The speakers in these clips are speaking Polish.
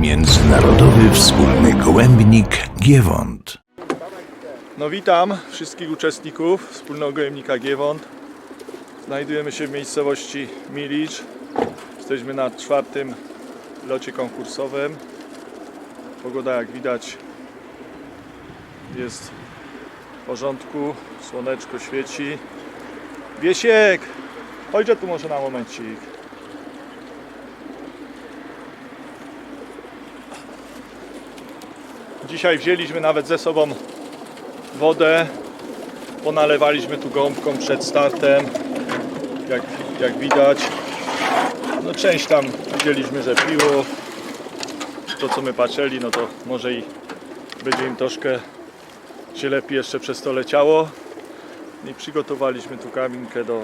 Międzynarodowy Wspólny Gołębnik Giewont. No witam wszystkich uczestników wspólnego gojemnika Giewont. Znajdujemy się w miejscowości Milicz. Jesteśmy na czwartym locie konkursowym. Pogoda jak widać jest w porządku, słoneczko świeci. Wiesiek! Chodź tu może na momencik. Dzisiaj wzięliśmy nawet ze sobą wodę. Ponalewaliśmy tu gąbką przed startem. Jak, jak widać. No część tam widzieliśmy, że piło. To co my patrzyli, no to może i będzie im troszkę się lepiej jeszcze przez to leciało. I przygotowaliśmy tu kabinkę do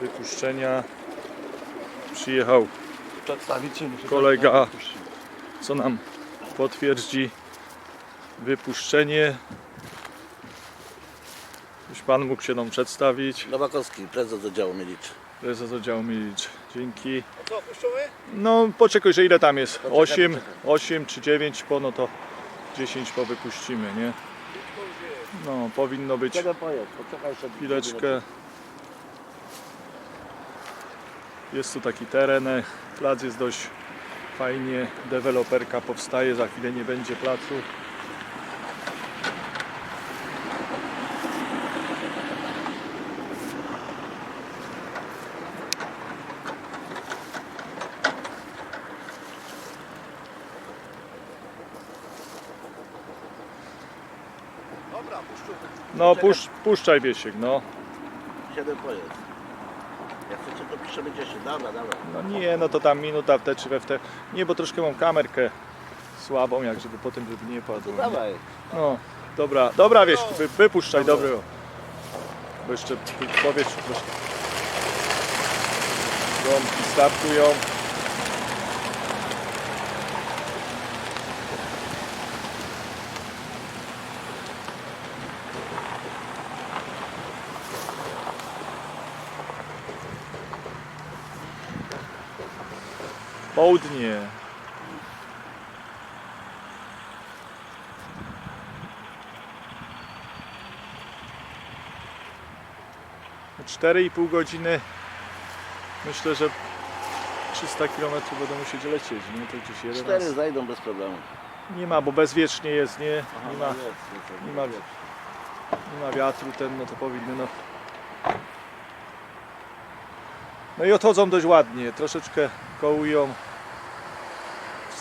wypuszczenia. Przyjechał kolega, co nam potwierdzi wypuszczenie. Już Pan mógł się nam przedstawić. Nowakowski, prezes oddziału Milicz. Prezes oddziału Milicz. Dzięki. Co, puszczamy? No poczekaj, że ile tam jest? Poczekaj, 8, poczekaj. 8 czy 9 po, no to 10 po wypuścimy, nie? No, powinno być chwileczkę. Jest tu taki teren, plac jest dość fajnie, deweloperka powstaje, za chwilę nie będzie placu. Dobra, puszczę. No pusz, puszczaj Wiesiek, no. 7 pojedź. Jak chcecie to piszemy 10. Dobra, dobra. No nie, no to tam minuta w te czy we w te. Nie, bo troszkę mam kamerkę słabą, jak żeby potem żeby nie padło. nie? Dawaj. No, dobra, dobra wiesz, wy, wypuszczaj, dobry. o. Bo jeszcze powiedz troszkę. Gąbki startują. Południe. Cztery i pół godziny. Myślę, że 300 km będą musieć lecieć, nie? To gdzieś 11. 4 zajdą bez problemu. Nie ma, bo bezwiecznie jest, nie? Aha, Nie ma, no jest, jest, nie ma, nie ma wiatru, ten, no to powinny, no. No i odchodzą dość ładnie, troszeczkę kołują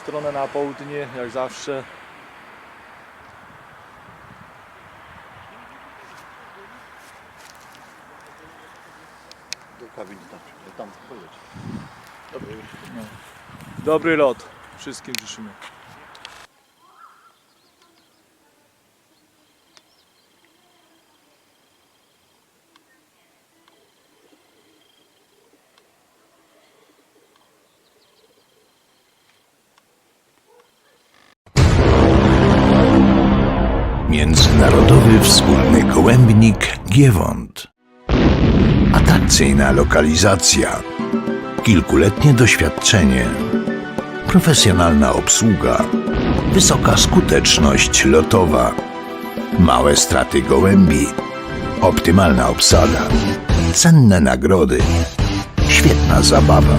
stronę na południe, jak zawsze. Do kabiny tam. Tam pojedź. Dobra, już. Dobry lot, wszystkim życzymy. Międzynarodowy Wspólny Gołębnik Giewont. Atrakcyjna lokalizacja. Kilkuletnie doświadczenie. Profesjonalna obsługa. Wysoka skuteczność lotowa. Małe straty gołębi. Optymalna obsada. Cenne nagrody. Świetna zabawa.